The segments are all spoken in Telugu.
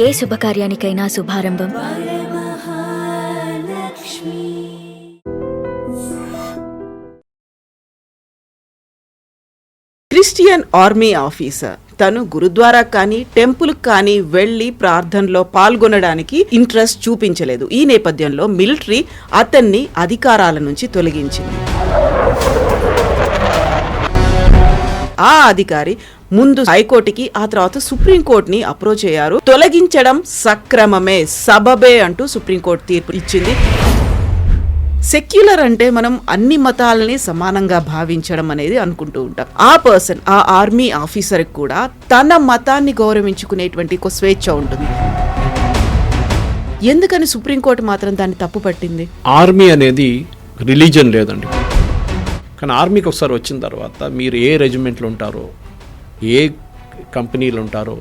ఏ శుభకార్యానికైనా శుభారంభం. Christian army officer. తను గురుద్వారా కానీ టెంపుల్ కానీ వెళ్ళి ప్రార్థనలో పాల్గొనడానికి ఇంట్రెస్ట్ చూపించలేదు. ఈ నేపథ్యంలో మిలిటరీ అతన్ని అధికారాల నుంచి తొలగించింది. ఆ అధికారి ముందు హైకోర్టుకి ఆ తర్వాత సుప్రీంకోర్టుని అప్రోచ్ అయ్యారు. తొలగించడం సక్రమమే సబబే అంటూ సుప్రీంకోర్టు తీర్పు ఇచ్చింది. సెక్యులర్ అంటే మనం అన్ని మతాలని సమానంగా భావించడం అనేది అనుకుంటూ ఉంటాం. ఆ పర్సన్ ఆ ఆర్మీ ఆఫీసర్ కూడా తన మతాన్ని గౌరవించుకునేటువంటి ఒక స్వేచ్ఛ ఉంటుంది. ఎందుకని సుప్రీంకోర్టు మాత్రం దాన్ని తప్పు పట్టింది? ఆర్మీ అనేది రిలీజన్ లేదండి. కానీ ఆర్మీకి ఒకసారి వచ్చిన తర్వాత మీరు ఏ రెజిమెంట్లో ఉంటారో ఏ కంపెనీలు ఉంటారో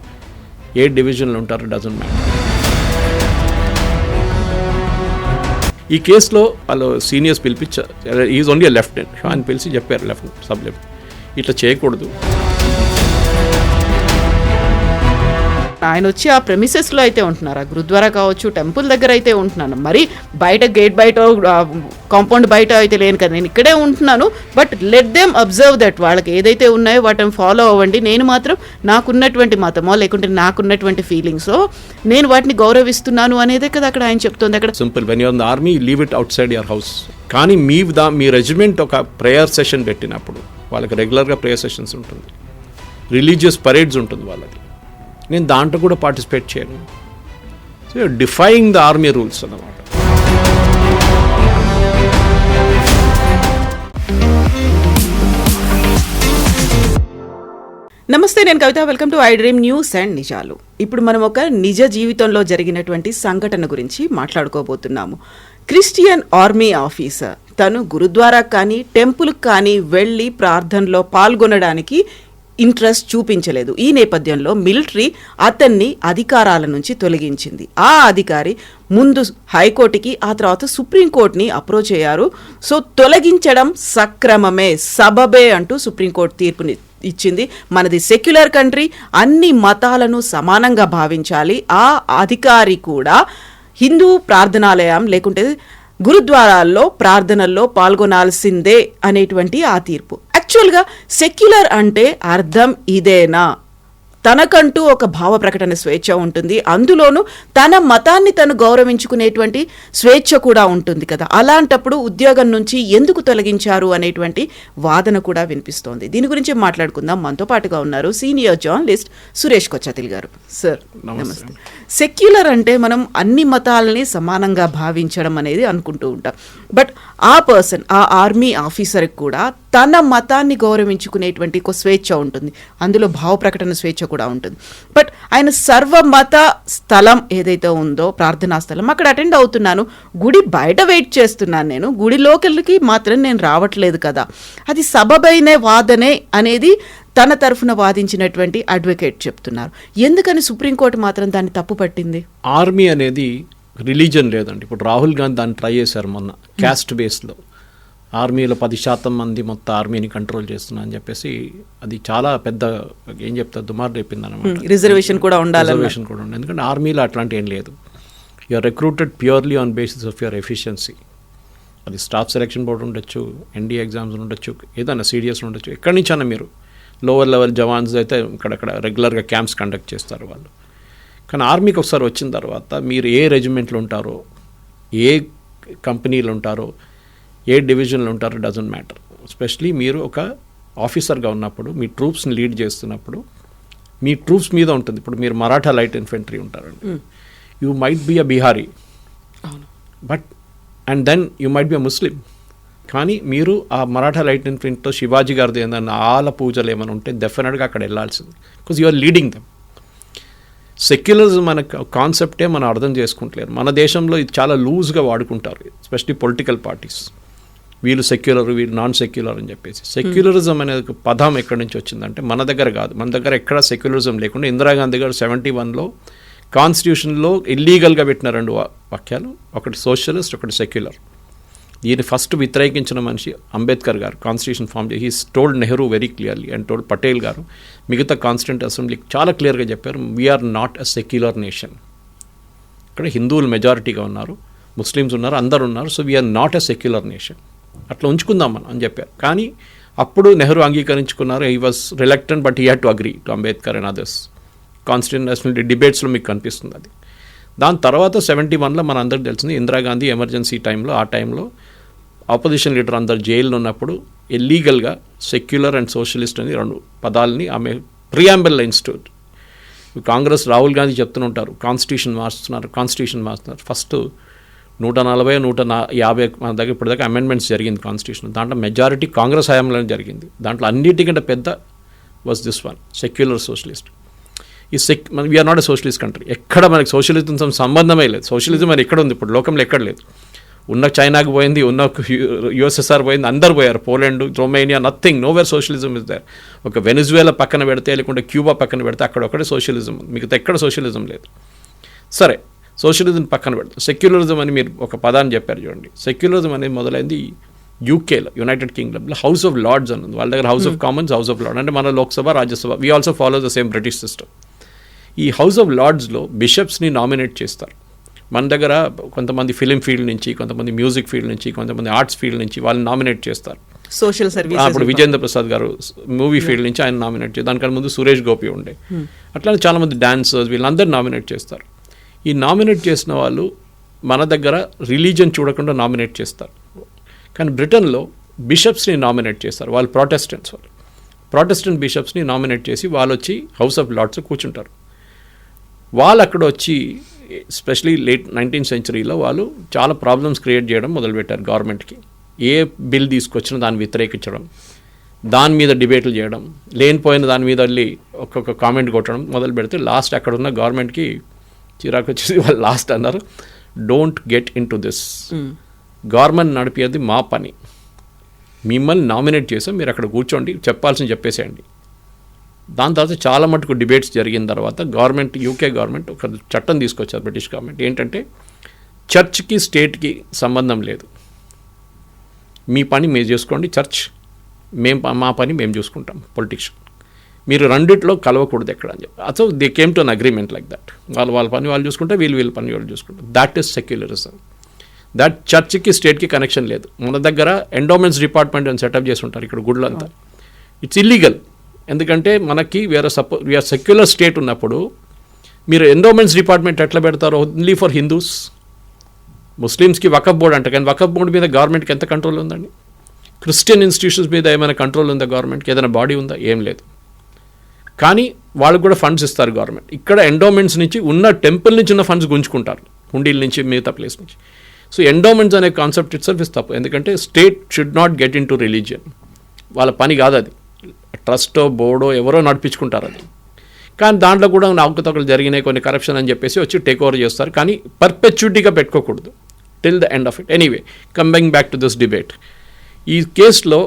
ఏ డివిజన్లు ఉంటారో డజన్ మ్యాటర్. ఈ కేసులో వాళ్ళు సీనియర్స్ పిలిపించారు. Is only lieutenant. అని పిలిచి చెప్పారు లెఫ్ట్ సబ్ లెఫ్ట్ ఇట్లా చేయకూడదు. ఆయన వచ్చి ఆ ప్రెమిసెస్లో అయితే ఉంటున్నారు. ఆ గురుద్వారా కావచ్చు టెంపుల్ దగ్గర అయితే ఉంటున్నాను. మరి బయట గేట్ బయట కాంపౌండ్ బయట అయితే లేను కదా. నేను ఇక్కడే ఉంటున్నాను. But let them observe that వాళ్ళకి ఏదైతే ఉన్నాయో వాటిని ఫాలో అవ్వండి. నేను మాత్రం నాకున్నటువంటి మతమో లేకుంటే నాకున్నటువంటి ఫీలింగ్స్ నేను వాటిని గౌరవిస్తున్నాను అనేదే కదా అక్కడ ఆయన చెప్తుంది. అక్కడ simple when you're the army leave it outside your house కానీ మీ దా మీ రెజిమెంట్ ఒక ప్రేయర్ సెషన్ పెట్టినప్పుడు వాళ్ళకి రెగ్యులర్గా ప్రేయర్ సెషన్స్ ఉంటుంది. రిలీజియస్ పరేడ్స్ ఉంటుంది వాళ్ళది నేను దాంట్లో కూడా పార్టిసిపేట్ చేయను. So defying the army rules అన్నమాట. నమస్తే నేను Kavitha. Welcome to I dream news and నిజాలు ఇప్పుడు మనం ఒక నిజ జీవితంలో జరిగినటువంటి సంఘటన గురించి మాట్లాడుకోబోతున్నాము. క్రిస్టియన్ ఆర్మీ ఆఫీసర్ తను గురుద్వారా కానీ టెంపుల్ కానీ వెళ్ళి ప్రార్థనలో పాల్గొనడానికి ఇంట్రెస్ట్ చూపించలేదు. ఈ నేపథ్యంలో మిలిటరీ అతన్ని అధికారాల నుంచి తొలగించింది. ఆ అధికారి ముందు హైకోర్టుకి ఆ తర్వాత సుప్రీంకోర్టుని అప్రోచ్ అయ్యారు. సో తొలగించడం సక్రమమే సబబే అంటూ సుప్రీంకోర్టు తీర్పుని ఇచ్చింది. మనది సెక్యులర్ కంట్రీ అన్ని మతాలను సమానంగా భావించాలి. ఆ అధికారి కూడా హిందూ ప్రార్థనాలయం లేకుంటే గురుద్వారాల్లో ప్రార్థనల్లో పాల్గొనాల్సిందే అనేటువంటి ఆ తీర్పు. యాక్చువల్గా సెక్యులర్ అంటే అర్థం ఇదేనా? తనకంటూ ఒక భావ ప్రకటన స్వేచ్ఛ ఉంటుంది. అందులోనూ తన మతాన్ని తను గౌరవించుకునేటువంటి స్వేచ్ఛ కూడా ఉంటుంది కదా. అలాంటప్పుడు ఉద్యోగం నుంచి ఎందుకు తొలగించారు అనేటువంటి వాదన కూడా వినిపిస్తోంది. దీని గురించి మాట్లాడుకుందాం. మనతో పాటుగా ఉన్నారు సీనియర్ జర్నలిస్ట్ సురేష్ కొచ్చతిల్ గారు. సార్ నమస్తే. సెక్యులర్ అంటే మనం అన్ని మతాలని సమానంగా భావించడం అనేది అనుకుంటూ ఉంటాం. బట్ ఆ పర్సన్ ఆ ఆర్మీ ఆఫీసర్కి కూడా తన మతాన్ని గౌరవించుకునేటువంటి ఒక స్వేచ్ఛ ఉంటుంది. అందులో భావ ప్రకటన స్వేచ్ఛ కూడా ఉంటుంది. బట్ ఆయన సర్వమత స్థలం ఏదైతే ఉందో ప్రార్థనా స్థలం అక్కడ అటెండ్ అవుతున్నాను. గుడి బయట వెయిట్ చేస్తున్నాను నేను. గుడి లోకల్కి మాత్రం నేను రావట్లేదు కదా. అది సబబైన వాదనే అనేది తన తరఫున వాదించినటువంటి అడ్వకేట్ చెప్తున్నారు. ఎందుకని సుప్రీంకోర్టు మాత్రం దాన్ని తప్పు పట్టింది? ఆర్మీ అనేది రిలీజన్ లేదండి. ఇప్పుడు రాహుల్ గాంధీ దాన్ని ట్రై చేశారు మొన్న క్యాస్ట్ బేస్లో ఆర్మీలో పది శాతం మంది మొత్తం ఆర్మీని కంట్రోల్ చేస్తున్నా అని చెప్పేసి అది చాలా పెద్ద ఏం చెప్తారు దుమార్ రేపింది అనమాట రిజర్వేషన్ కూడా ఉండాలి రిజర్వేషన్ కూడా ఉంది ఎందుకంటే ఆర్మీలో అట్లాంటి ఏం లేదు. You're recruited purely on basis of your efficiency అది స్టాఫ్ సెలక్షన్ బోర్డు ఉండొచ్చు ఎన్డీ ఎగ్జామ్స్ ఉండొచ్చు ఏదైనా సీడియస్ ఉండొచ్చు. ఎక్కడి నుంచైనా మీరు లోవర్ లెవెల్ జవాన్స్ అయితే ఇక్కడక్కడ రెగ్యులర్గా క్యాంప్స్ కండక్ట్ చేస్తారు వాళ్ళు. కానీ ఆర్మీకి ఒకసారి వచ్చిన తర్వాత మీరు ఏ రెజిమెంట్లో ఉంటారో ఏ కంపెనీలో ఉంటారో ఏ డివిజన్లో ఉంటారో డజంట్ మ్యాటర్. ఎస్పెషలీ మీరు ఒక ఆఫీసర్గా ఉన్నప్పుడు మీ ట్రూప్స్ని లీడ్ చేస్తున్నప్పుడు మీ ట్రూప్స్ మీద ఉంటుంది. ఇప్పుడు మీరు మరాఠా లైట్ ఇన్ఫెంట్రీ ఉంటారండి. You might be a Bihari. But and then you might be a Muslim. కానీ మీరు ఆ మరాఠా లైట్ ఇన్ఫెంట్తో శివాజీ గారిది ఏదన్నా ఆల పూజలు ఏమైనా ఉంటే డెఫినెట్గా అక్కడ వెళ్ళాల్సింది. Because you are leading them secularism మన కాన్సెప్టే మనం అర్థం చేసుకుంటలేరు. మన దేశంలో ఇది చాలా లూజ్గా వాడుకుంటారు ఎస్పెషలీ పొలిటికల్ పార్టీస్ వీళ్ళు సెక్యులర్ వీళ్ళు నాన్ సెక్యులర్ అని చెప్పేసి. సెక్యులరిజం అనేది ఒక పదం ఎక్కడి నుంచి వచ్చిందంటే మన దగ్గర కాదు. మన దగ్గర ఎక్కడ సెక్యులరిజం లేకుండా ఇందిరాగాంధీ గారు సెవెంటీ వన్లో కాన్స్టిట్యూషన్లో ఇల్లీగల్గా పెట్టిన రెండు వాక్యాలు. ఒకటి సోషలిస్ట్ ఒకటి సెక్యులర్ దీన్ని ఫస్ట్ వ్యతిరేకించిన మనిషి అంబేద్కర్ గారు కాన్స్టిట్యూషన్ ఫామ్ చేసి. He's told Nehru very clearly and told Patel garu మిగతా కాన్స్టిట్యూంట్ అసెంబ్లీకి చాలా క్లియర్గా చెప్పారు we are not a secular nation అక్కడ హిందువులు మెజారిటీగా ఉన్నారు ముస్లిమ్స్ ఉన్నారు అందరు ఉన్నారు so we are not a secular nation అట్లా ఉంచుకుందాం మనం అని చెప్పారు. కానీ అప్పుడు Nehru అంగీకరించుకున్నారు. He was reluctant but he had to agree to Ambedkar and others constitutional డిబేట్స్లో మీకు కనిపిస్తుంది అది. దాని తర్వాత సెవెంటీ వన్లో మన అందరికి తెలిసింది ఇందిరాగాంధీ ఎమర్జెన్సీ టైంలో ఆ టైంలో ఆపోజిషన్ లీడర్ అందరు జైల్లో ఉన్నప్పుడు ఇల్లీగల్గా సెక్యులర్ అండ్ సోషలిస్ట్ అని రెండు పదాలని ఆమె ప్రియాంబెల్ ఇన్స్టిట్యూట్ కాంగ్రెస్ రాహుల్ గాంధీ చెప్తుంటారు కాన్స్టిట్యూషన్ మార్చుతున్నారు కాన్స్టిట్యూషన్ మార్చుతున్నారు. ఫస్ట్ నూట నలభై నూట నా యాభై మన దగ్గర ఇప్పటిదాకా అమెండ్మెంట్స్ జరిగింది కాన్స్టిట్యూషన్ దాంట్లో మెజారిటీ కాంగ్రెస్ హయాంలోనే జరిగింది. దాంట్లో అన్నిటికంటే పెద్ద was this one secular socialist ఈ సెక్ మన we are not a socialist country ఎక్కడ మనకి సోషలిజం సంబంధమే లేదు. సోషలిజం మరి ఎక్కడ ఉంది? ఇప్పుడు లోకంలో ఎక్కడ లేదు. ఉన్న చైనాకు పోయింది ఉన్న యుఎస్ఎస్ఆర్ పోయింది అందరు పోయారు. Poland Romania nothing nowhere socialism is there ఒక వెనిజువేలా పక్కన పెడితే లేకుంటే క్యూబా పక్కన పెడితే అక్కడ ఒకటే సోషలిజం ఉంది. మిగతా ఎక్కడ సోషలిజం లేదు. సరే సోషలిజం పక్కన పెడతాం సెక్యులరిజం అని మీరు ఒక పదాన్ని చెప్పారు చూడండి. సెక్యులరిజం అనేది మొదలైంది యూకేలో యునైటెడ్ కింగ్డమ్లో హౌస్ ఆఫ్ లార్డ్స్ అని ఉంది వాళ్ళ దగ్గర House of Commons House of Lord అంటే మన Lok Sabha Rajya Sabha. We also follow the same British system ఈ హౌస్ ఆఫ్ లార్డ్స్లో బిషప్స్ని నామినేట్ చేస్తారు. మన దగ్గర కొంతమంది ఫిలిం ఫీల్డ్ నుంచి కొంతమంది మ్యూజిక్ ఫీల్డ్ నుంచి కొంతమంది ఆర్ట్స్ ఫీల్డ్ నుంచి వాళ్ళని నామినేట్ చేస్తారు. సోషల్ సర్వీస్ అప్పుడు విజేంద్ర ప్రసాద్ గారు మూవీ ఫీల్డ్ నుంచి ఆయన నామినేట్ చేస్తారు దానికన్నా ముందు సురేష్ గోపి ఉండే. అట్లానే చాలామంది డాన్సర్స్ వీళ్ళందరూ నామినేట్ చేస్తారు. ఈ నామినేట్ చేసిన వాళ్ళు మన దగ్గర రిలీజన్ చూడకుండా నామినేట్ చేస్తారు. కానీ బ్రిటన్లో బిషప్స్ని నామినేట్ చేస్తారు వాళ్ళు ప్రొటెస్టెంట్స్ వాళ్ళు. ప్రొటెస్టెంట్ బిషప్స్ని నామినేట్ చేసి వాళ్ళు వచ్చి హౌస్ ఆఫ్ లార్డ్స్ కూర్చుంటారు. వాళ్ళు అక్కడ వచ్చి స్పెషలీ లేట్ నైన్టీన్ సెంచరీలో వాళ్ళు చాలా ప్రాబ్లమ్స్ క్రియేట్ చేయడం మొదలుపెట్టారు గవర్నమెంట్కి. ఏ బిల్ తీసుకొచ్చినా దాన్ని వ్యతిరేకించడం దాని మీద డిబేట్లు చేయడం లేనిపోయిన దాని మీద వెళ్ళి ఒక్కొక్క కామెంట్ కొట్టడం మొదలు పెడితే లాస్ట్ అక్కడ ఉన్న గవర్నమెంట్కి చిరాకు వచ్చేసి వాళ్ళు లాస్ట్ అన్నారు. Don't get into this government నడిపేది మా పని. మిమ్మల్ని నామినేట్ చేసాం మీరు అక్కడ కూర్చోండి చెప్పాల్సింది చెప్పేసేయండి. దాని తర్వాత చాలా మటుకు డిబేట్స్ జరిగిన తర్వాత గవర్నమెంట్ యూకే గవర్నమెంట్ ఒక చట్టం తీసుకొచ్చారు బ్రిటిష్ గవర్నమెంట్ ఏంటంటే చర్చ్కి స్టేట్కి సంబంధం లేదు. మీ పని మీరు చేసుకోండి చర్చ్ మేము మా పని మేము చూసుకుంటాం పొలిటిక్స్ మీరు రెండిట్లో కలవకూడదు ఎక్కడ అని చెప్పి. So they came to an agreement like that వాళ్ళు వాళ్ళ పని వాళ్ళు చూసుకుంటే వీళ్ళు వీళ్ళ పని వాళ్ళు చూసుకుంటారు. దట్ ఈస్ సెక్యులరిజం దట్ చర్చ్కి స్టేట్కి కనెక్షన్ లేదు. మన దగ్గర ఎండోమెంట్స్ డిపార్ట్మెంట్ అని సెటప్ చేసి ఉంటారు ఇక్కడ గుడ్లంతా ఇట్స్ ఇల్లీగల్ ఎందుకంటే మనకి వేరే సపో వీఆర్ సెక్యులర్ స్టేట్ ఉన్నప్పుడు మీరు ఎండోమెంట్స్ డిపార్ట్మెంట్ ఎట్లా పెడతారో? ఓన్లీ ఫర్ హిందూస్ ముస్లిమ్స్కి వకఫ్ బోర్డ్ అంట. కానీ వకఫ్ బోర్డు మీద గవర్నమెంట్కి ఎంత కంట్రోల్ ఉందండి? క్రిస్టియన్ ఇన్స్టిట్యూషన్స్ మీద ఏమైనా కంట్రోల్ ఉందా గవర్నమెంట్కి ఏదైనా బాడీ ఉందా? ఏం లేదు. కానీ వాళ్ళకు కూడా ఫండ్స్ ఇస్తారు గవర్నమెంట్ ఇక్కడ ఎండోమెంట్స్ నుంచి ఉన్న టెంపుల్ నుంచి ఉన్న ఫండ్స్ గుంజుకుంటారు. హుండీల నుంచి మిగతా ప్లేస్ నుంచి. సో ఎండోమెంట్స్ అనే కాన్సెప్ట్ ఇట్ సెల్ఫ్ ఇస్ తప్పు. ఎందుకంటే state should not get into religion వాళ్ళ పని కాదు అది. ట్రస్టో బోర్డో ఎవరో నడిపించుకుంటారు అది. కానీ దాంట్లో కూడా అవకతవకలు జరిగినాయి కొన్ని కరప్షన్ అని చెప్పేసి వచ్చి టేక్ ఓవర్ చేస్తారు. కానీ పర్పెచ్యూటీగా పెట్టుకోకూడదు. Till the end of it anyway coming back to this debate ఈ కేసులో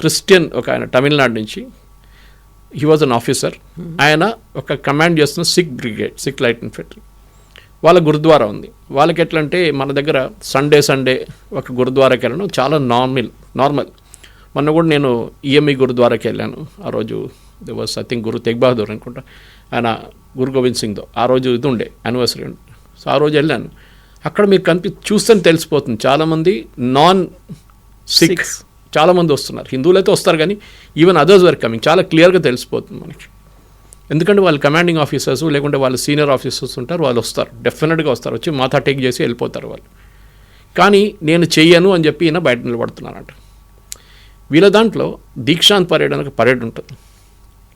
క్రిస్టియన్ ఒక ఆయన తమిళనాడు నుంచి హీ వాజ్ అన్ ఆఫీసర్ ఆయన ఒక కమాండ్ చేస్తున్న Sikh brigade Sikh light infantry వాళ్ళ గురుద్వారా ఉంది. వాళ్ళకి ఎట్లా అంటే మన దగ్గర సండే సండే ఒక గురుద్వారాకి వెళ్ళడం చాలా నార్మల్ నార్మల్ మొన్న కూడా నేను ఈఎంఈ గురుద్వారాకి వెళ్ళాను. ఆ రోజు the was I think Guru Tegh Bahadur అనుకుంటా. ఆయన గురు గోవింద్ సింగ్తో ఆ రోజు ఇది ఉండే యానివర్సరీ ఉండే. సో ఆ రోజు వెళ్ళాను. అక్కడ మీరు కనిపి చూస్తే తెలిసిపోతుంది. చాలామంది నాన్ సిక్స్ చాలామంది వస్తున్నారు. హిందువులు అయితే వస్తారు కానీ ఈవెన్ అదర్స్ వర్ కమింగ్ చాలా క్లియర్గా తెలిసిపోతుంది మనకి. ఎందుకంటే వాళ్ళు కమాండింగ్ ఆఫీసర్స్ లేకుంటే వాళ్ళు సీనియర్ ఆఫీసర్స్ ఉంటారు వాళ్ళు వస్తారు. డెఫినెట్గా వస్తారు. వచ్చి మాథా టేక్ చేసి వెళ్ళిపోతారు వాళ్ళు. కానీ నేను చెయ్యను అని చెప్పి ఈయన బయట నిలబడుతున్నారంట. వీళ్ళ దాంట్లో దీక్షాంత్ పరేడ్ అని ఒక పరేడ్ ఉంటుంది.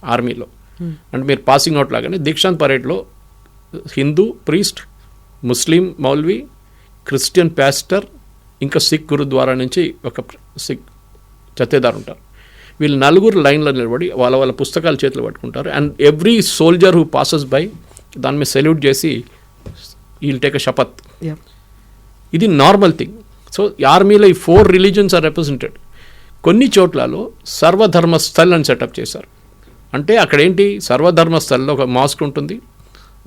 ఆర్మీలో అంటే మీరు పాసింగ్ అవుట్ లాగానే Dikshant పరేడ్లో Hindu priest Muslim maulvi Christian pastor ఇంకా సిక్ గురుద్వారా నుంచి ఒక సిక్ జతేదారు ఉంటారు వీళ్ళు నలుగురు లైన్లో నిలబడి వాళ్ళ వాళ్ళ పుస్తకాలు చేతిలో పట్టుకుంటారు. And every soldier who passes by దాని మీద సెల్యూట్ చేసి వీల్ టేక్ అ శపత్ ఇది నార్మల్ థింగ్. సో ఆర్మీలో ఈ ఫోర్ రిలీజన్స్ ఆర్ రిప్రజెంటెడ్. కొన్ని చోట్లలో సర్వధర్మ స్థల్ అని సెటప్ చేశారు. అంటే అక్కడ ఏంటి సర్వధర్మ స్థల్లో ఒక మాస్క్ ఉంటుంది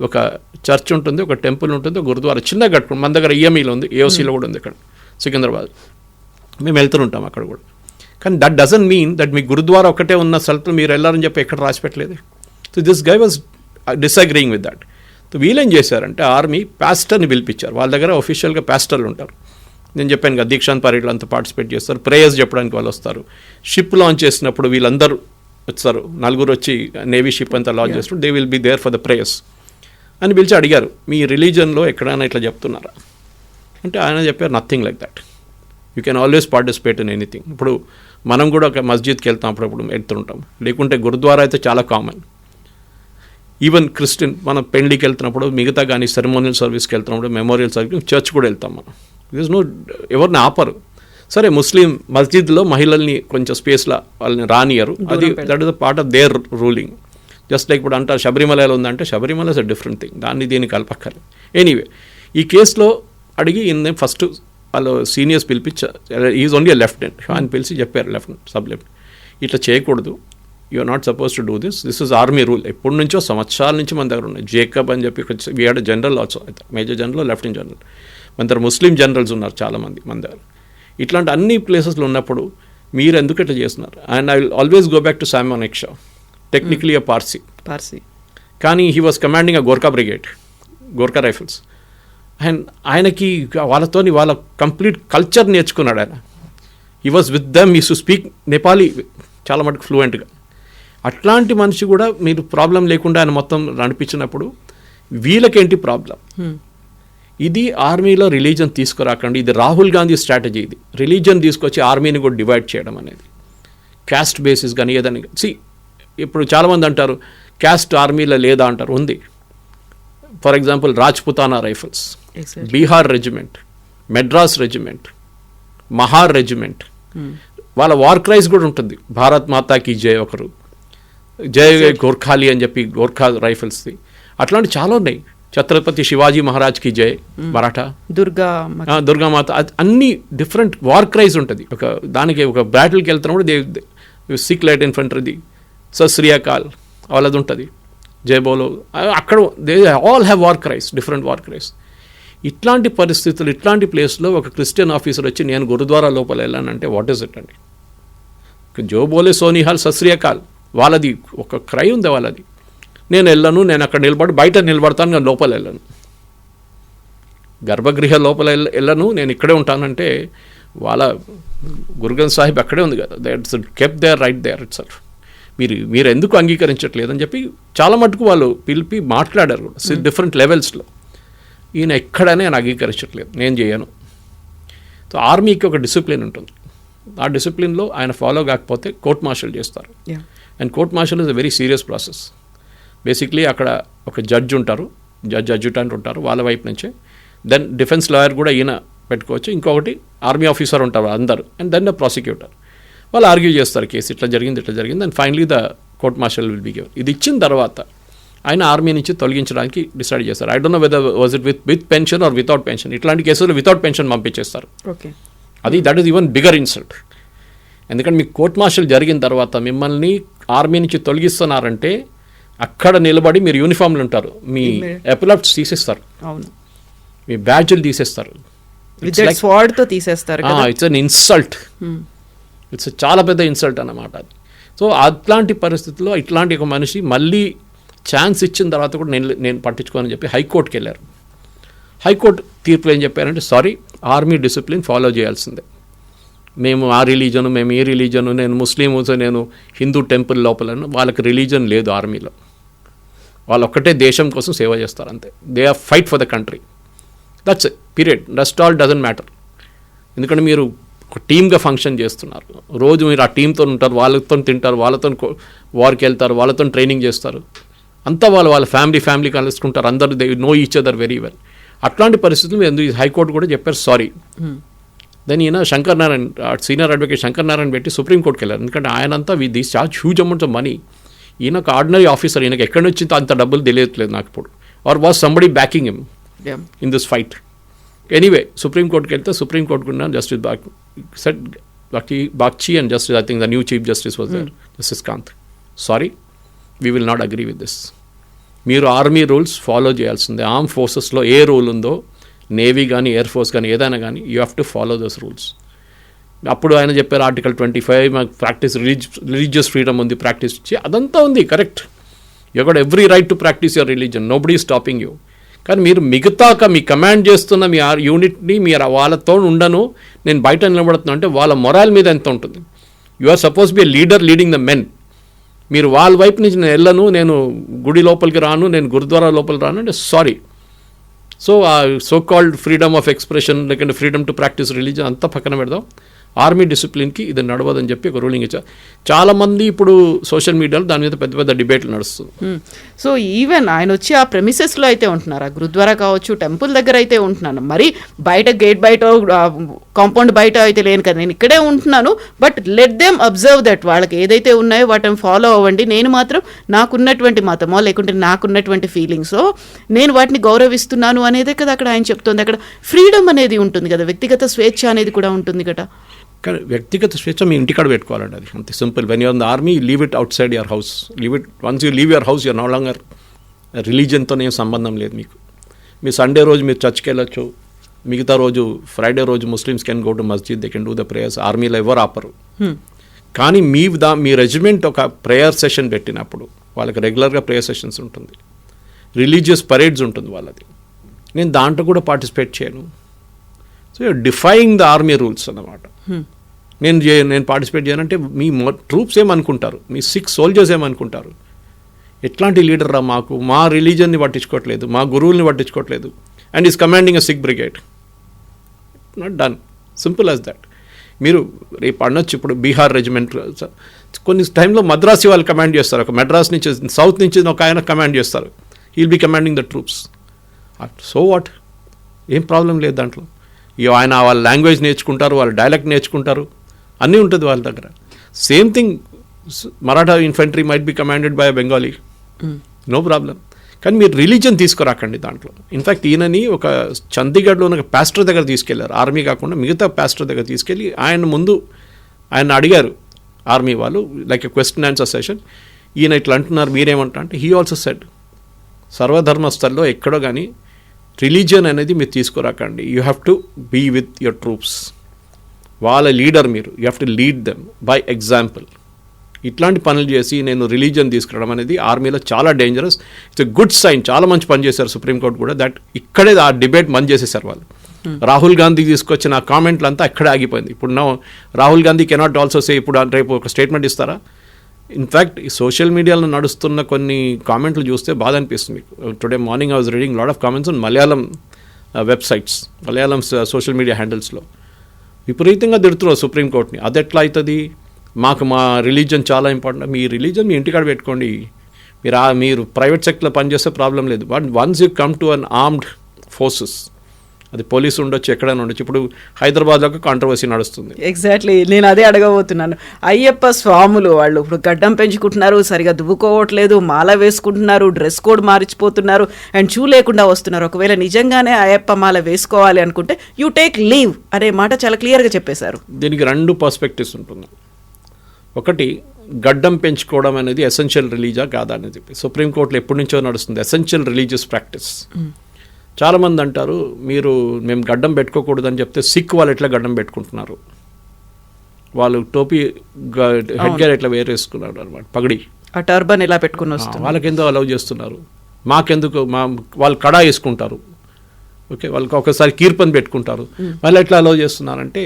ఒక చర్చ్ ఉంటుంది ఒక టెంపుల్ ఉంటుంది ఒక గురుద్వారా చిన్నగా కట్టుకుంటాం మన దగ్గర ఈఎంఈలో ఉంది ఏఓసీలో కూడా ఉంది ఇక్కడ సికింద్రాబాద్. మేము వెళ్తుంటాం అక్కడ కూడా. కానీ దట్ డజన్ మీన్ దట్ మీ గురుద్వారా ఒకటే ఉన్న స్థలతో మీరు వెళ్ళారని చెప్పి ఎక్కడ రాసి పెట్టలేదు so this guy was disagreeing with that so వీళ్ళేం చేశారంటే ఆర్మీ పాస్టర్ని పిలిపించారు. వాళ్ళ దగ్గర ఒఫీషియల్గా పాస్టర్లు ఉంటారు. నేను చెప్పాను కదా దీక్షాంత్ పరేడ్లో అంతా పార్టిసిపేట్ చేస్తారు. ప్రేయర్స్ చెప్పడానికి వాళ్ళు వస్తారు. షిప్ లాంచ్ చేసినప్పుడు వీళ్ళందరూ వచ్చారు. నలుగురు వచ్చి నేవీ షిప్ అంతా లాంచ్ చేసినప్పుడు they will be there for the prayers అని పిలిచి అడిగారు. మీ రిలీజన్లో ఎక్కడైనా ఇట్లా చెప్తున్నారా? అంటే ఆయన చెప్పారు nothing like that you can always participate in anything ఇప్పుడు మనం కూడా ఒక మస్జిద్కి వెళ్తాం అప్పుడప్పుడు వెళ్తుంటాం లేకుంటే గురుద్వారా అయితే చాలా కామన్ ఈవెన్ క్రిస్టియన్ మనం పెళ్ళికి వెళ్తున్నప్పుడు మిగతా కానీ సెరమోనియల్ సర్వీస్కి వెళ్తున్నప్పుడు మెమోరియల్ సర్వీస్ చర్చ్ కూడా వెళ్తాం మనం. దిస్ నో ఎవరిని ఆపరు. సరే ముస్లిం మస్జిద్లో మహిళల్ని కొంచెం స్పేస్లో వాళ్ళని రానియరు. అది that is the part of their ruling just like ఇప్పుడు అంటారు శబరిమలలో ఉందంటే Sabarimala is a different thing దాన్ని దీన్ని కలపక్కర్లేదు ఎనీవే ఈ కేసులో అడిగి ఈయన ఫస్ట్ వాళ్ళు సీనియర్స్ పిలిపించారు ఈజ్ ఓన్లీ లెఫ్టినెంట్ అని పిలిచి చెప్పారు లెఫ్టినెంట్ సబ్ లెఫ్టినెంట్ ఇట్లా చేయకూడదు. You are not suppose to do this this is army rule ఎప్పటి నుంచో సంవత్సరాల నుంచి మన దగ్గర ఉన్నాయి. జేకబ్ అని చెప్పి we had general also major general lieutenant general మన దగ్గర ముస్లిం జనరల్స్ ఉన్నారు చాలామంది మన దగ్గర. ఇట్లాంటి అన్ని ప్లేసెస్లో ఉన్నప్పుడు మీరు ఎందుకు ఇట్లా చేస్తున్నారు? And I will always go back to Sam Manekshaw technically a Parsi Parsi కానీ he was commanding a Gorkha brigade Gorkha rifles and ఆయనకి వాళ్ళతోని వాళ్ళ కంప్లీట్ కల్చర్ నేర్చుకున్నాడు ఆయన. హీ వాజ్ విత్ దమ్ ఈ టు స్పీక్ నేపాలీ చాలా మటుకు ఫ్లూయెంట్గా అట్లాంటి మనిషి కూడా మీరు ప్రాబ్లం లేకుండా ఆయన మొత్తం నడిపించినప్పుడు వీళ్ళకేంటి ప్రాబ్లం ఇది ఆర్మీలో రిలీజన్ తీసుకురాకండి ఇది రాహుల్ గాంధీ స్ట్రాటజీ ఇది. రిలీజన్ తీసుకొచ్చి ఆర్మీని కూడా డివైడ్ చేయడం అనేది. క్యాస్ట్ బేసిస్ కానీ ఏదని సి ఇప్పుడు చాలామంది అంటారు క్యాస్ట్ ఆర్మీలో లేదా అంటారు ఉంది. For example Rajputana rifles. Bihar regiment Madras regiment Mahar regiment వాళ్ళ వార్ క్రైస్ కూడా ఉంటుంది. భారత్ మాతాకి జై ఒకరు. జై గోర్ఖాలి అని చెప్పి గోర్ఖా రైఫిల్స్ది. అట్లాంటి చాలా ఉన్నాయి. ఛత్రపతి శివాజీ మహారాజ్కి జై మరాఠా. దుర్గా దుర్గామాత అన్ని డిఫరెంట్ వార్ క్రైజ్ ఉంటుంది. ఒక దానికి ఒక బ్యాటిల్కి వెళ్తున్నప్పుడు దే సిక్ లైట్ ఇన్ఫంట్రీది సశ్రియాకాల్ వాళ్ళది ఉంటుంది. జయబోలో అక్కడ they all have war cries different war cries ఇట్లాంటి పరిస్థితులు ఇట్లాంటి ప్లేస్లో ఒక క్రిస్టియన్ ఆఫీసర్ వచ్చి నేను గురుద్వారా లోపల వెళ్ళానంటే వాట్ ఈస్ ఇట్ అండి? జోబోలే సోనిహాల్ సశ్రియాకాల్ వాళ్ళది ఒక క్రై ఉంది వాళ్ళది. నేను వెళ్ళను నేను అక్కడ నిలబడి బయట నిలబడతాను నేను లోపల వెళ్ళను. గర్భగృహ లోపల వెళ్ళ- వెళ్ళను నేను ఇక్కడే ఉంటానంటే వాళ్ళ గురుగన్ సాహిబ్ అక్కడే ఉంది కదా. That's kept there right there itself మీరు మీరు ఎందుకు అంగీకరించట్లేదని చెప్పి చాలా మటుకు వాళ్ళు పిలిపి మాట్లాడారు కూడా. డిఫరెంట్ లెవెల్స్లో ఈయన ఎక్కడనే ఆయన అంగీకరించట్లేదు. నేను చేయను. సో ఆర్మీకి ఒక డిసిప్లిన్ ఉంటుంది. ఆ డిసిప్లిన్లో ఆయన ఫాలో కాకపోతే కోర్ట్ మార్షల్ చేస్తారు. And court martial is a very serious process basically అక్కడ ఒక జడ్జ్ ఉంటారు. జడ్జ్ అడ్జుటెంట్ ఉంటారు వాళ్ళ వైపు నుంచే. దెన్ డిఫెన్స్ లాయర్ కూడా ఈయన పెట్టుకోవచ్చు. ఇంకొకటి ఆర్మీ ఆఫీసర్ ఉంటారు అందరు. అండ్ దెన్ ద ప్రాసిక్యూటర్ వాళ్ళు ఆర్గ్యూ చేస్తారు కేసు. ఇట్లా జరిగింది ఇట్లా జరిగింది. And finally the court martial will be given ఇది ఇచ్చిన తర్వాత ఆయన ఆర్మీ నుంచి తొలగించడానికి డిసైడ్ చేస్తారు I don't know whether was it with with pension or without pension ఇట్లాంటి కేసులు వితౌట్ పెన్షన్ పంపించేస్తారు. ఓకే అది that is even bigger insult ఎందుకంటే మీకు కోర్ట్ మార్షల్ జరిగిన తర్వాత మిమ్మల్ని ఆర్మీ నుంచి తొలగిస్తున్నారంటే అక్కడ నిలబడి మీరు యూనిఫామ్లు ఉంటారు. మీ ఎపిలప్ట్స్ తీసేస్తారు. అవును. మీ బ్యాడ్జ్లు తీసేస్తారు. తీసేస్తారు ఇట్స్ అన్ ఇన్సల్ట్ ఇట్స్ చాలా పెద్ద ఇన్సల్ట్ అన్నమాట అది. సో అట్లాంటి పరిస్థితుల్లో ఇట్లాంటి ఒక మనిషి మళ్ళీ ఛాన్స్ ఇచ్చిన తర్వాత కూడా నేను నేను పట్టించుకోనని చెప్పి హైకోర్టుకి వెళ్ళారు. హైకోర్టు తీర్పులు ఏం చెప్పారంటే సారీ ఆర్మీ డిసిప్లిన్ ఫాలో చేయాల్సిందే. మేము ఆ రిలీజను మేము ఈ రిలీజను నేను ముస్లిమ్స్ నేను హిందూ టెంపుల్ లోపలను వాళ్ళకి రిలీజన్ లేదు ఆర్మీలో. వాళ్ళు ఒక్కటే దేశం కోసం సేవ చేస్తారు అంతే. They are fight for the country. That's period. Dust all doesn't matter. ఎందుకంటే మీరు ఒక టీమ్గా ఫంక్షన్ చేస్తున్నారు. రోజు మీరు ఆ టీంతో ఉంటారు వాళ్ళతో తింటారు వాళ్ళతో వార్కి వెళ్తారు వాళ్ళతో ట్రైనింగ్ చేస్తారు. అంతా వాళ్ళు వాళ్ళ ఫ్యామిలీ ఫ్యామిలీ కలుసుకుంటారు. అందరూ they know each other very well అట్లాంటి పరిస్థితులు ఎందుకు హైకోర్టు కూడా చెప్పారు సారీ దెన్ ఈయన శంకర్ నారాయణ సీనియర్ అడ్వకేట్ శంకర్ నారాయణ పెట్టి సుప్రీంకోర్టుకి వెళ్ళారు. ఎందుకంటే ఆయనంతా we these charge huge amounts of money ఈయన ఒక ఆర్డినరీ ఆఫీసర్ ఈయనకి ఎక్కడి నుంచి అంత డబ్బులు తెలియట్లేదు నాకు ఇప్పుడు. Or was somebody backing him. In this fight anyway సుప్రీంకోర్టుకి వెళ్తే సుప్రీంకోర్టుకు ఉన్న జస్టిస్ బాక్ set Bagchi Bagchi and justice I think the new chief justice was there justice Kant sorry we will not agree with this మీరు ఆర్మీ రూల్స్ ఫాలో చేయాల్సిందే. ఆర్మ్ ఫోర్సెస్లో ఏ రూల్ ఉందో నేవీ కానీ ఎయిర్ ఫోర్స్ కానీ ఏదైనా కానీ you have to follow those rules అప్పుడు ఆయన చెప్పారు ఆర్టికల్ ట్వంటీ ఫైవ్ మాకు ప్రాక్టీస్ రిలీజ్ రిలీజియస్ ఫ్రీడమ్ ఉంది ప్రాక్టీస్ అదంతా ఉంది correct you got every right to practice your religion nobody stopping you కానీ మీరు మిగతాక మీ కమాండ్ చేస్తున్న మీ ఆ యూనిట్ని మీరు వాళ్ళతో ఉండను. నేను బయట నిలబడుతున్నా అంటే వాళ్ళ మొరాల్ మీద ఎంత ఉంటుంది? You are suppose be leader leading the men మీరు వాళ్ళ వైపు నుంచి నేను వెళ్ళను నేను గుడి లోపలికి రాను నేను గురుద్వారా లోపలికి రాను అంటే సారీ సో ఆ so called freedom of expression లేకుంటే ఫ్రీడమ్ టు ప్రాక్టీస్ రిలీజన్ అంతా పక్కన పెడదాం. ఆర్మీ డిసిప్లిన్కి ఇది నడవదని చెప్పి ఒక రూలింగ్ ఇచ్చారు. చాలామంది ఇప్పుడు సోషల్ మీడియాలో దాని మీద పెద్ద పెద్ద డిబేట్లు నడుస్తుంది. సో ఈవెన్ ఆయన వచ్చి ఆ ప్రెమిసెస్లో అయితే ఉంటున్నారు. ఆ గురుద్వారా కావచ్చు టెంపుల్ దగ్గర అయితే ఉంటున్నాను. మరి బయట గేట్ బయట కాంపౌండ్ బయట అయితే లేను కదా. నేను ఇక్కడే ఉంటున్నాను but let them observe that వాళ్ళకి ఏదైతే ఉన్నాయో వాటిని ఫాలో అవ్వండి. నేను మాత్రం నాకున్నటువంటి మతమో లేకుంటే నాకున్నటువంటి ఫీలింగ్సో నేను వాటిని గౌరవిస్తున్నాను అనేదే కదా అక్కడ ఆయన చెప్తుంది. అక్కడ ఫ్రీడమ్ అనేది ఉంటుంది కదా. వ్యక్తిగత స్వేచ్ఛ అనేది కూడా ఉంటుంది కదా. కానీ వ్యక్తిగత స్వేచ్ఛ మీ ఇంటికాడ పెట్టుకోవాలండి అది. అంతే simple. When you're the army leave it outside your house leave it once you leave your house you're no longer రిలీజన్తో ఏం సంబంధం లేదు మీకు. మీ సండే రోజు మీరు చర్చ్కి వెళ్ళొచ్చు. మిగతా రోజు ఫ్రైడే రోజు Muslims can go to masjid they can do the prayers ఆర్మీలో ఎవరు ఆపరు. కానీ మీ దా మీ రెజిమెంట్ ఒక ప్రేయర్ సెషన్ పెట్టినప్పుడు వాళ్ళకి రెగ్యులర్గా ప్రేయర్ సెషన్స్ ఉంటుంది. రిలీజియస్ పరేడ్స్ ఉంటుంది వాళ్ళది. నేను దాంట్లో కూడా పార్టిసిపేట్ చేయను. So defying the army rules అన్నమాట. నేను చే- నేను పార్టిసిపేట్ చేయాలంటే మీ ట్రూప్స్ ఏమనుకుంటారు? మీ సిక్స్ సోల్జర్స్ ఏమనుకుంటారు? ఎట్లాంటి లీడర్ రా మాకు? మా రిలీజన్ని పట్టించుకోవట్లేదు. మా గురువుల్ని పట్టించుకోవట్లేదు. And is commanding a Sikh brigade not done simple as that మీరు రేపు అనొచ్చు ఇప్పుడు బీహార్ రెజిమెంట్ కొన్ని టైంలో మద్రాసి వాళ్ళు కమాండ్ చేస్తారు. ఒక మెడ్రాస్ నుంచి సౌత్ నుంచి ఒక ఆయన కమాండ్ చేస్తారు. He'll be commanding the troops so what ఏం ప్రాబ్లం లేదు దాంట్లో. ఆయన వాళ్ళ లాంగ్వేజ్ నేర్చుకుంటారు వాళ్ళ డైలెక్ట్ నేర్చుకుంటారు. అన్నీ ఉంటుంది వాళ్ళ దగ్గర. Same thing Maratha infantry might be commanded by Bengali no problem కానీ మీరు రిలీజన్ తీసుకురాకండి దాంట్లో. ఇన్ఫ్యాక్ట్ ఈయనని ఒక చండీగఢ్లో ఉన్న పాస్టర్ దగ్గర తీసుకెళ్ళారు. ఆర్మీ కాకుండా మిగతా పాస్టర్ దగ్గర తీసుకెళ్ళి ఆయన ముందు ఆయన అడిగారు. ఆర్మీ వాళ్ళు like a question answer session ఈయన ఇట్లా అంటున్నారు మీరేమంటారు అంటే హీ ఆల్సో సెడ్ సర్వధర్మస్థల్లో ఎక్కడో కానీ రిలీజియన్ అనేది మీరు తీసుకురాకండి. You have to be with your troops వాళ్ళ లీడర్ మీరు. You have to lead them by example ఇట్లాంటి పనులు చేసి నేను రిలీజియన్ తీసుకురావడం అనేది ఆర్మీలో చాలా dangerous it's a good sign చాలా మంచి పని చేశారు సుప్రీంకోర్టు కూడా. దట్ ఇక్కడే ఆ డిబేట్ బంద్ చేసేసారు వాళ్ళు. రాహుల్ గాంధీ తీసుకొచ్చిన ఆ కామెంట్లు అంతా ఇక్కడే ఆగిపోయింది. ఇప్పుడు నా Rahul Gandhi cannot also say ఇప్పుడు రేపు ఒక స్టేట్మెంట్ ఇస్తారా? ఇన్ఫ్యాక్ట్ ఈ సోషల్ మీడియాలో నడుస్తున్న కొన్ని కామెంట్లు చూస్తే బాధ అనిపిస్తుంది today morning I was reading lot of comments on Malayalam websites Malayalam social media హ్యాండిల్స్లో విపరీతంగా తిడుతున్నారు సుప్రీంకోర్టుని అది ఎట్లా అవుతుంది? మాకు మా రిలీజన్ చాలా ఇంపార్టెంట్ మీ రిలీజన్ మీ ఇంటికాడ పెట్టుకోండి. మీరు మీరు ప్రైవేట్ సెక్టర్లో పనిచేస్తే ప్రాబ్లం లేదు. But once you come to an armed forces అది పోలీసు ఉండొచ్చు ఎక్కడైనా ఉండొచ్చు. ఇప్పుడు హైదరాబాద్లో కాంట్రవర్సీ నడుస్తుంది. ఎగ్జాక్ట్లీ నేను అదే అడగబోతున్నాను. అయ్యప్ప స్వాములు వాళ్ళు ఇప్పుడు గడ్డం పెంచుకుంటున్నారు సరిగా దువ్వుకోవట్లేదు మాల వేసుకుంటున్నారు డ్రెస్ కోడ్ మార్చిపోతున్నారు అండ్ షూ లేకుండా వస్తున్నారు. ఒకవేళ నిజంగానే అయ్యప్ప మాల వేసుకోవాలి అనుకుంటే యూ టేక్ లీవ్ అనే మాట చాలా క్లియర్గా చెప్పేశారు. దీనికి రెండు పర్స్పెక్టివ్స్ ఉంటుంది. ఒకటి గడ్డం పెంచుకోవడం అనేది ఎసెన్షియల్ రిలీజా కాదా అని చెప్పి. సుప్రీంకోర్టులో ఎప్పటి నుంచో నడుస్తుంది ఎసెన్షియల్ రిలీజియస్ ప్రాక్టీస్ చాలామంది అంటారు మీరు మేము గడ్డం పెట్టుకోకూడదని చెప్తే సిక్ వాళ్ళు ఎట్లా గడ్డం పెట్టుకుంటున్నారు? వాళ్ళు టోపీ హెడ్ గేర్ ఎట్లా వేరేసుకున్నారు అనమాట పగడి. ఆ టర్బన్ ఇలా పెట్టుకుని వాళ్ళకెందుకు అలౌ చేస్తున్నారు? మాకెందుకు మా వాళ్ళు కడా వేసుకుంటారు. ఓకే వాళ్ళకి ఒకసారి కీర్పని పెట్టుకుంటారు. వాళ్ళు ఎట్లా అలౌ చేస్తున్నారంటే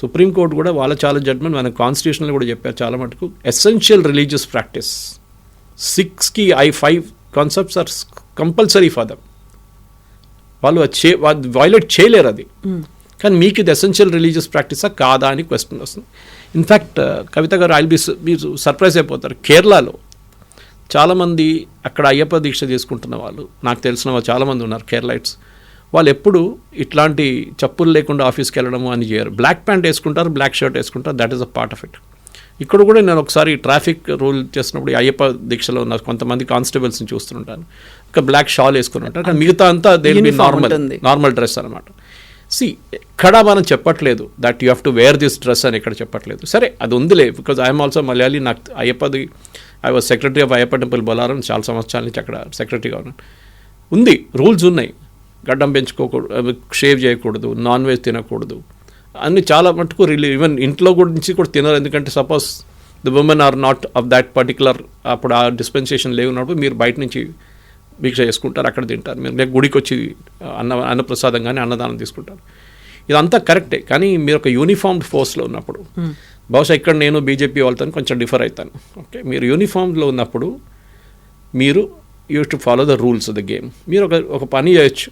సుప్రీంకోర్టు కూడా వాళ్ళ చాలా జడ్మెంట్ మన కాన్స్టిట్యూషన్లో కూడా చెప్పారు చాలా మటుకు ఎసెన్షియల్ రిలీజియస్ ప్రాక్టీస్ సిక్స్కి I five concepts are compulsory for them వాళ్ళు చే వైలేట్ చేయలేరు అది. కానీ మీకు ఇది ఎసెన్షియల్ రిలీజియస్ ప్రాక్టీసా కాదా అని క్వశ్చన్ వస్తుంది. ఇన్ఫ్యాక్ట్ కవిత గారు ఐల్ బి మీరు సర్ప్రైజ్ అయిపోతారు. కేరళలో చాలామంది అక్కడ అయ్యప్ప దీక్ష చేసుకుంటున్న వాళ్ళు నాకు తెలిసిన వాళ్ళు చాలామంది ఉన్నారు కేరళైట్స్. వాళ్ళు ఎప్పుడు ఇట్లాంటి చెప్పులు లేకుండా ఆఫీస్కి వెళ్ళడము అని చేయరు. బ్లాక్ ప్యాంట్ వేసుకుంటారు బ్లాక్ షర్ట్ వేసుకుంటారు that is a part of it ఇక్కడ కూడా నేను ఒకసారి ట్రాఫిక్ రూల్ చేసినప్పుడు అయ్యప్ప దీక్షలో ఉన్న కొంతమంది కానిస్టేబుల్స్ని చూస్తుంటాను. ఒక బ్లాక్ షాల్ వేసుకుని ఉంటారు. మిగతా అంతా they be Uniform normal. Normal dress అనమాట సి ఎక్కడ మనం చెప్పట్లేదు that you have to wear this dress అని ఇక్కడ చెప్పట్లేదు. సరే అది ఉందిలే బికాజ్ ఐఎమ్ ఆల్సో మలయాళీ నాకు అయ్యప్పది I was secretary of Ayyappa temple Bolarum చాలా సంవత్సరాల నుంచి అక్కడ సెక్రటరీగా ఉన్నాను. ఉంది రూల్స్ ఉన్నాయి. గడ్డం పెంచుకోకూడదు షేవ్ చేయకూడదు నాన్ వెజ్ తినకూడదు. అన్ని చాలా మటుకు రిలీ ఈవెన్ ఇంట్లో గురించి కూడా తినరు. ఎందుకంటే suppose the women are not of that particular అప్పుడు ఆ డిస్పెన్సేషన్ లేవున్నప్పుడు మీరు బయట నుంచి భిక్ష చేసుకుంటారు అక్కడ తింటారు. మీరు లేక గుడికి వచ్చి అన్న అన్నప్రసాదం కానీ అన్నదానం తీసుకుంటారు. ఇదంతా కరెక్టే కానీ మీరు ఒక యూనిఫామ్డ్ ఫోర్స్లో ఉన్నప్పుడు బహుశా ఇక్కడ నేను బీజేపీ వాళ్ళతో కొంచెం డిఫర్ అవుతాను. ఓకే మీరు యూనిఫామ్లో ఉన్నప్పుడు మీరు you to follow the rules of the game మీరు ఒక ఒక పని చేయొచ్చు.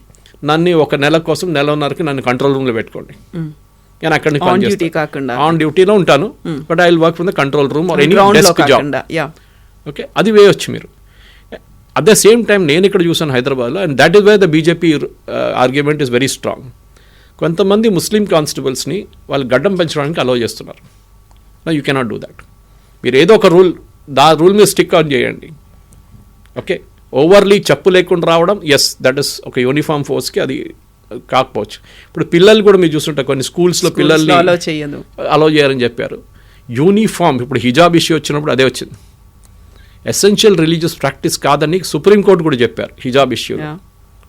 నన్ను ఒక నెల కోసం నెలన్నరకి నన్ను కంట్రోల్ రూమ్లో పెట్టుకోండి. నేను అక్కడ On duty కాకుండా. ఆన్ డ్యూటీలో ఉంటాను but I will work from the control room or any desk job okay అది వేయొచ్చు మీరు. అట్ ద సేమ్ టైం నేను ఇక్కడ చూసాను హైదరాబాద్లో and that is way the BJP argument is very strong కొంతమంది ముస్లిం కానిస్టేబుల్స్ని వాళ్ళు గడ్డం పెంచడానికి అలౌ చేస్తున్నారు. యూ కెనాట్ డూ దట్ మీరు ఏదో ఒక రూల్ దా రూల్ మీద స్టిక్ ఆన్ చేయండి. ఓకే ఓవర్లీ చెప్పు లేకుండా రావడం ఎస్ దట్ ఇస్ ఒక యూనిఫామ్ ఫోర్స్కి అది కాకపోవచ్చు. ఇప్పుడు పిల్లలు కూడా మీరు చూస్తుంటారు కొన్ని స్కూల్స్లో పిల్లల్ని అలో చేయదు అలౌ చేయాలని చెప్పారు. యూనిఫామ్ ఇప్పుడు హిజాబ్ ఇష్యూ వచ్చినప్పుడు అదే వచ్చింది. ఎసెన్షియల్ రిలీజియస్ ప్రాక్టీస్ కాదని సుప్రీంకోర్టు కూడా చెప్పారు హిజాబ్ ఇష్యూ.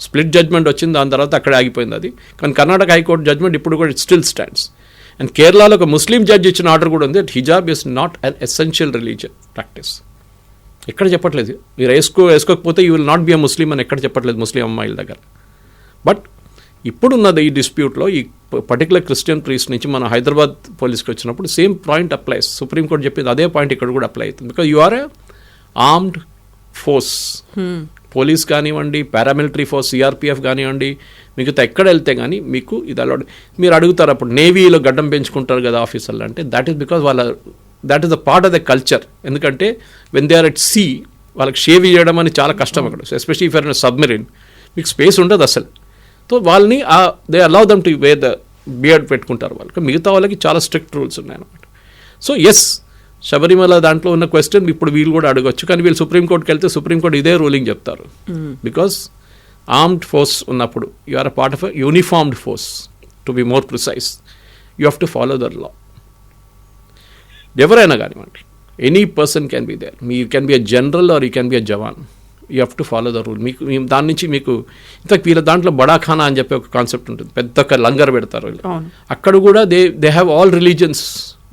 స్ప్లిట్ జడ్జ్మెంట్ వచ్చింది దాని తర్వాత అక్కడే ఆగిపోయింది అది. కానీ కర్ణాటక హైకోర్టు జడ్జ్మెంట్ ఇప్పుడు కూడా ఇట్ స్టిల్ స్టాండ్స్ అండ్ కేరళలో ఒక ముస్లిం జడ్జ్ ఇచ్చిన ఆర్డర్ కూడా ఉంది hijab is not an essential religion practice ఎక్కడ చెప్పట్లేదు? మీరు వేసుకో వేసుకోకపోతే you will not be a Muslim అని ఎక్కడ చెప్పట్లేదు ముస్లిం అమ్మాయిల దగ్గర. బట్ ఇప్పుడున్నది ఈ డిస్ప్యూట్లో ఈ పర్టికులర్ క్రిస్టియన్ ప్రీస్ట్ నుంచి మన హైదరాబాద్ పోలీస్కి వచ్చినప్పుడు సేమ్ పాయింట్ అప్లైస్ సుప్రీంకోర్టు చెప్పింది అదే పాయింట్ ఇక్కడ కూడా అప్లై అవుతుంది. Because you are a armed force. Police కానివ్వండి పారామిలిటరీ ఫోర్స్ సిఆర్పిఎఫ్ కానివ్వండి మిగతా ఎక్కడ వెళ్తే కానీ మీకు ఇది అలౌడ్ మీరు అడుగుతారు అప్పుడు నేవీలో గడ్డం పెంచుకుంటారు కదా ఆఫీసర్లు అంటే దట్ ఈస్ బికాజ్ వాళ్ళ that is the part of the culture ఎందుకంటే when they are at sea వాళ్ళకి షేవ్ చేయడం అని చాలా కష్టం అక్కడ. ఎస్పెషలీ ఫర్ సబ్మెరీన్ మీకు స్పేస్ ఉండదు అసలు. సో వాళ్ళని they allow them to wear the beard పెట్టుకుంటారు వాళ్ళకి మిగతా వాళ్ళకి చాలా స్ట్రిక్ట్ రూల్స్ ఉన్నాయన్నమాట. సో ఎస్ శబరిమల దాంట్లో ఉన్న క్వశ్చన్ ఇప్పుడు వీళ్ళు కూడా అడగొచ్చు. కానీ వీళ్ళు సుప్రీంకోర్టుకి వెళ్తే సుప్రీంకోర్టు ఇదే రూలింగ్ చెప్తారు. బికాస్ ఆర్మ్డ్ ఫోర్స్ ఉన్నప్పుడు you are a part of a uniformed force to be more precise you have to follow the law ఎవరైనా కానివ్వండి any person can be there me can be a general or you can be a jawan you have to follow the rule మీకు దాని నుంచి మీకు ఇంతకు వీళ్ళ దాంట్లో బడాఖానా అని చెప్పి ఒక కాన్సెప్ట్ ఉంటుంది. పెద్ద ఒక లంగర్ పెడతారు. అక్కడ కూడా they they have all religions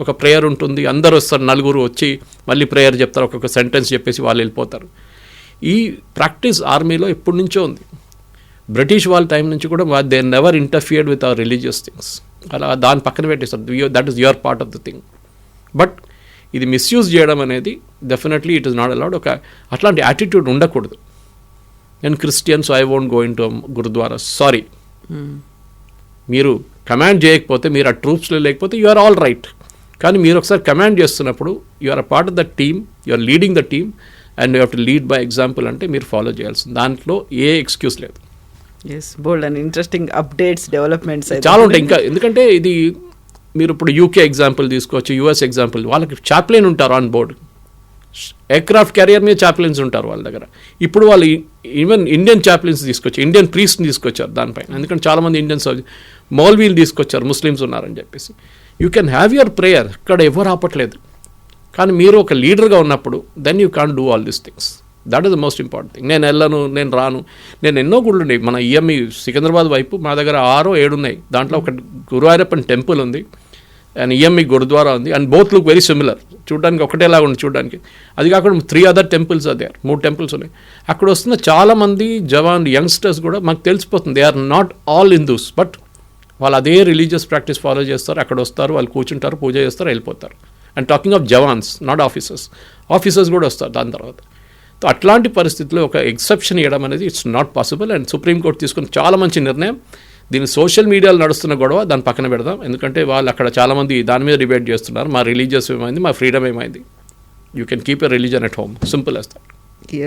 ఒక ప్రేయర్ ఉంటుంది అందరు వస్తారు నలుగురు వచ్చి మళ్ళీ ప్రేయర్ చెప్తారు ఒక్కొక్క సెంటెన్స్ చెప్పేసి వాళ్ళు వెళ్ళిపోతారు. ఈ ప్రాక్టీస్ ఆర్మీలో ఎప్పటి నుంచో ఉంది. బ్రిటిష్ వాళ్ళ టైం నుంచి కూడా they never interfered with our religious things అలా దాని పక్కన పెట్టేస్తారు that is your part of the thing but ఇది మిస్యూజ్ చేయడం అనేది definitely it is not allowed ఒక అట్లాంటి యాటిట్యూడ్ ఉండకూడదు. నేను Christians I won't go into gurdwara sorry మీరు కమాండ్ చేయకపోతే మీరు ఆ ట్రూప్స్లో లేకపోతే యు ఆర్ ఆల్ రైట్ కానీ మీరు ఒకసారి కమాండ్ చేస్తున్నప్పుడు you are a part of the team you are leading the team and you have to lead by example అంటే మీరు ఫాలో చేయాల్సింది. దాంట్లో ఏ ఎక్స్క్యూజ్ లేదు. As bold and interesting updates developments చాలా ఉంటాయి. ఇంకా ఎందుకంటే ఇది మీరు ఇప్పుడు యూకే ఎగ్జాంపుల్ తీసుకోవచ్చు యూఎస్ ఎగ్జాంపుల్ వాళ్ళకి చాప్లైన్ ఉంటారు ఆన్ బోర్డ్ ఎయిర్క్రాఫ్ట్ క్యారియర్ మీద చాప్లైన్స్ ఉంటారు వాళ్ళ దగ్గర. ఇప్పుడు వాళ్ళు ఈవెన్ ఇండియన్ చాప్లైన్స్ తీసుకొచ్చి ఇండియన్ ప్రీస్ట్ని తీసుకొచ్చారు దానిపైన. ఎందుకంటే చాలామంది ఇండియన్స్ మౌల్వీలు తీసుకొచ్చారు ముస్లిమ్స్ ఉన్నారని చెప్పేసి. You can have your prayer ఇక్కడ ఎవరు ఆపట్లేదు. కానీ మీరు ఒక లీడర్గా ఉన్నప్పుడు then you can do all these things that is the most important thing నేను వెళ్ళను నేను రాను. నేను ఎన్నో గుళ్ళు ఉన్నాయి. మన ఈఎంఈ సికింద్రాబాద్ వైపు మా దగ్గర ఆరో ఏడు ఉన్నాయి. దాంట్లో ఒక గురువారప్పన్ టెంపుల్ ఉంది. అండ్ ఈఎంఈ గురుద్వారా ఉంది. And both look very similar. చూడడానికి ఒకటేలాగా ఉంది చూడడానికి. అది కాకుండా త్రీ అదర్ టెంపుల్స్ అదే మూడు టెంపుల్స్ ఉన్నాయి. అక్కడ వస్తున్న చాలామంది జవాన్ యంగ్స్టర్స్ కూడా మాకు తెలిసిపోతుంది. They are not all Hindus but వాళ్ళు అదే రిలీజియస్ ప్రాక్టీస్ ఫాలో చేస్తారు అక్కడ వస్తారు వాళ్ళు కూర్చుంటారు పూజ చేస్తారు వెళ్ళిపోతారు. And talking of jawans not officers officers కూడా వస్తారు దాని తర్వాత. సో అట్లాంటి పరిస్థితుల్లో ఒక ఎక్సెప్షన్ ఇవ్వడం అనేది it's not possible and supreme court తీసుకున్న చాలా మంచి నిర్ణయం. దీన్ని సోషల్ మీడియాలో నడుస్తున్న గొడవ దాని పక్కన పెడదాం. ఎందుకంటే వాళ్ళు అక్కడ చాలామంది దాని మీద డిబేట్ చేస్తున్నారు. మా రిలీజియస్ ఏమైంది? మా ఫ్రీడమ్ ఏమైంది? You can keep a religion at home simple as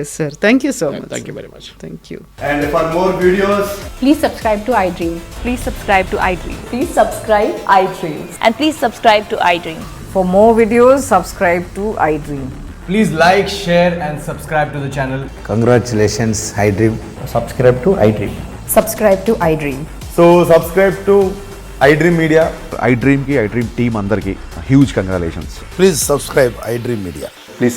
Yes sir thank you so much thank you very much thank you And for more videos, Please subscribe to iDream. Please subscribe to iDream. Please subscribe iDreams. And please subscribe to iDream. For more videos, subscribe to iDream. please like, share, and subscribe to the channel. Congratulations, iDream. subscribe to iDream. Subscribe to iDream. So, subscribe to iDream Media. I డ్రీమ్కి I dream team అందరికీ huge congratulations Please subscribe iDream Media. Please